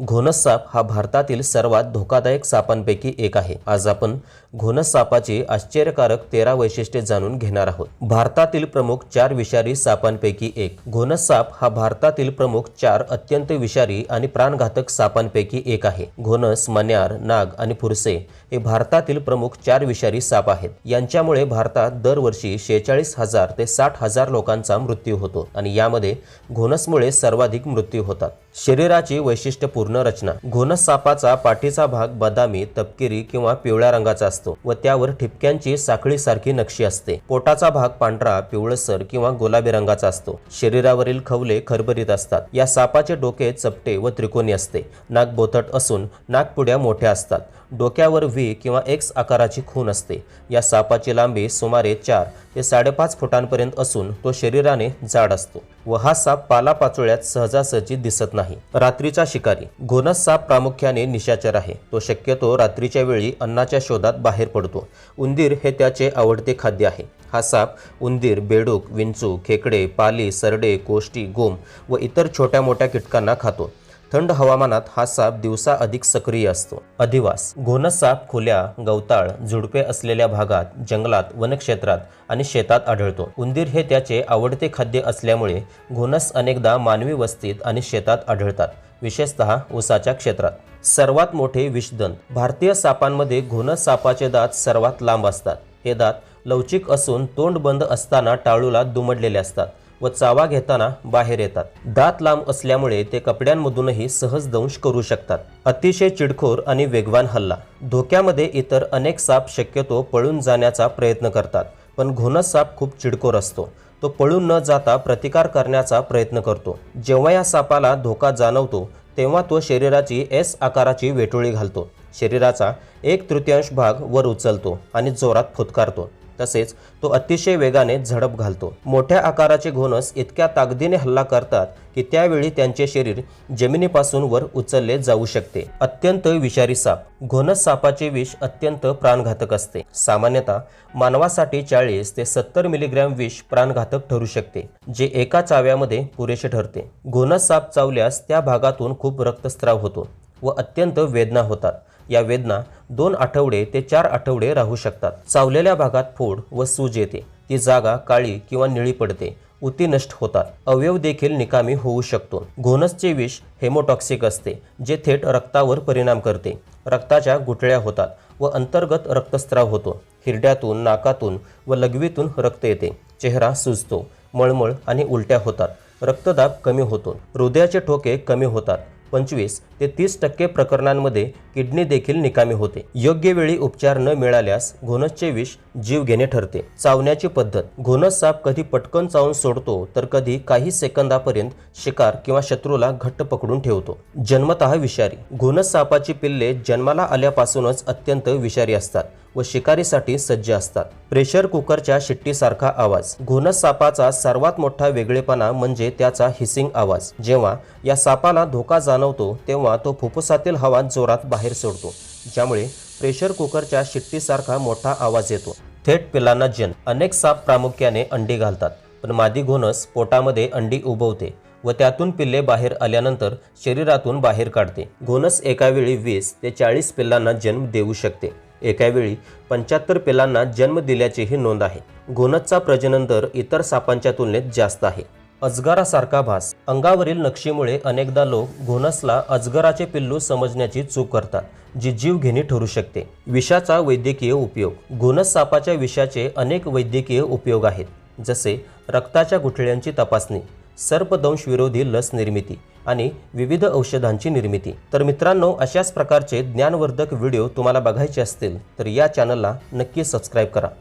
घोनस साप हा भारतातील सर्वात धोकादायक सापांपैकी एक आहे. आज आपण घोनस सापाची आश्चर्यकारक तेरा वैशिष्ट्ये जाणून घेणार आहोत. भारतातील प्रमुख चार विषारी सापांपैकी एक. घोनस साप हा भारतातील प्रमुख चार अत्यंत विषारी आणि प्राणघातक सापांपैकी एक आहे. घोनस मन्यार नाग आणि फुरसे हे भारतातील प्रमुख चार विषारी साप आहेत. यांच्यामुळे भारतात दरवर्षी शेहेचाळीस हजार ते साठ हजार लोकांचा मृत्यू होतो आणि यामध्ये घोनसमुळे सर्वाधिक मृत्यू होतात. शरीराची वैशिष्ट्यपूर्ण रचना. घोनस सापाचा पाठीचा भाग बदामी तपकिरी किंवा पिवळ्या रंगाचा असतो व त्यावर ठिपक्यांची साखळीसारखी नक्षी असते. पोटाचा भाग पांढरा पिवळसर किंवा गुलाबी रंगाचा असतो. शरीरावरील खवले खरबरीत असतात. या सापाचे डोके चपटे व त्रिकोणी असते. नाक बोथट असून नाकपुड्या मोठ्या असतात. डोक्यावर व्ही किंवा एक्स आकाराची खून असते. या सापाची लांबी सुमारे चार ते साडेपाच फुटांपर्यंत असून तो शरीराने जाड असतो व हा साप पालापाचोळ्यात सहजासहजी दिसत नाही. रात्रीचा शिकारी. घोनस साप प्रामुख्याने निशाचर आहे. तो शक्यतो रात्रीच्या वेळी अन्नाच्या शोधात बाहेर पडतो. उंदीर हे त्याचे आवडते खाद्य आहे. हा साप उंदीर बेडूक विंचू खेकडे पाली सरडे कोष्टी गोम व इतर छोट्या मोठ्या कीटकांना खातो. थंड हवामानात हा साप दिवसा अधिक सक्रिय असतो. अधिवास घोनस साप खुल्या गवताळ झुडपे असलेल्या भागात जंगलात वनक्षेत्रात आणि शेतात आढळतो. उंदीर हे त्याचे आवडते खाद्य असल्यामुळे घोणस अनेकदा मानवी वस्तीत आणि शेतात आढळतात विशेषतः ऊसाच्या क्षेत्रात. सर्वात मोठे विषदंत भारतीय सापांमध्ये घोणस सापाचे दात सर्वात लांब असतात. हे दात लवचिक असून तोंड बंद असताना टाळूला दुमडलेले असतात. व चावा घेताना बाहेर येतात. दात लांब असल्यामुळे ते कपड्यांमधूनही सहज दंश करू शकतात. अतिशय चिडखोर आणि वेगवान हल्ला. धोक्यामध्ये इतर अनेक साप शक्यतो पळून जाण्याचा प्रयत्न करतात पण घोणस साप खूप चिडखोर असतो. तो पळून न जाता प्रतिकार करण्याचा प्रयत्न करतो. जेव्हा या सापाला धोका जाणवतो तेव्हा तो शरीराची एस आकाराची वेटोळी घालतो. शरीराचा एक तृतीयांश भाग वर उचलतो आणि जोरात फुतकारतो. तसेच तो अतिशय वेगाने झडप घालतो. मोठ्या आकाराचे घोणस इतक्या ताकदीने हल्ला करतात की त्यावेळी त्यांचे शरीर जमिनीपासून वर उचलले जाऊ शकते. अत्यंत विषारी साप. घोणस सापाचे विष अत्यंत प्राणघातक असते. सामान्यतः मानवासाठी चाळीस ते सत्तर मिलीग्रॅम विष प्राणघातक ठरू शकते जे एका चाव्यामध्ये पुरेसे ठरते. घोणस साप चावल्यास त्या भागातून खूप रक्तस्राव होतो व अत्यंत वेदना होतात. या वेदना दोन आठवडे ते चार आठवडे राहू शकतात. चावलेल्या भागात फोड व सूज येते. ती जागा काळी किंवा निळी पडते. उती नष्ट होतात. अवयव देखील निकामी होऊ शकतो. घोनसचे विष हेमोटॉक्सिक असते जे थेट रक्तावर परिणाम करते. रक्ताच्या गुठळ्या होतात व अंतर्गत रक्तस्त्राव होतो. हिरड्यातून नाकातून व लघवीतून रक्त येते. चेहरा सुजतो मळमळ आणि उलट्या होतात. रक्तदाब कमी होतो. हृदयाचे ठोके कमी होतात. पंचवीस ते तीस टक्के प्रकरणांमध्ये किडनी देखील निकामी होते. योग्य वेळी उपचार न मिळाल्यास घोणसचे विष जीव घेणे ठरते. चावण्याची पद्धत. घोणस साप कधी पटकन चावून सोडतो तर कधी काही सेकंदापर्यंत शिकार किंवा शत्रूला घट्ट पकडून ठेवतो. जन्मतः विषारी. घोणस सापाची पिल्ले जन्माला आल्यापासूनच अत्यंत विषारी असतात. व शिकारीसाठी सज्ज असतात. प्रेशर कुकरच्या शिट्टीसारखा आवाज. घोनस सापाचा सर्वात मोठा वेगळेपणा म्हणजे त्याचा हिसिंग आवाज. जेव्हा या सापाला धोका जाणवतो तेव्हा तो फुफ्फुसातील हवा जोरात बाहेर सोडतो ज्यामुळे प्रेशर कुकरच्या शिट्टीसारखा मोठा आवाज येतो. थेट पिलांना जन. अनेक साप प्रामुख्याने अंडी घालतात पण मादी घोनस पोटामध्ये अंडी उबवते व त्यातून पिल्ले बाहेर आल्यानंतर शरीरातून बाहेर काढते. घोनस एकावेळी वीस ते चाळीस पिल्लांना जन्म देऊ शकते. एकावेळी पंच्याहत्तर पिलांना जन्म दिल्याचीही नोंद आहे. घोनसचा प्रजनन दर इतर सापांच्या तुलनेत जास्त आहे. अजगरासारखा भास. अंगावरील नक्षीमुळे अनेकदा लोक घोनसला अजगराचे पिल्लू समजण्याची चूक करतात जी जीवघेणी ठरू शकते. विषाचा वैद्यकीय उपयोग. घोनस सापाच्या विषाचे अनेक वैद्यकीय उपयोग आहेत जसे रक्ताच्या गुठळ्यांची तपासणी सर्पदंश विरोधी लस निर्मिती आणि विविध औषधांची निर्मिती. तर मित्रांनो अशाच प्रकारचे ज्ञानवर्धक व्हिडिओ तुम्हाला बघायचे असतील तर या चॅनलला नक्की सबस्क्राईब करा.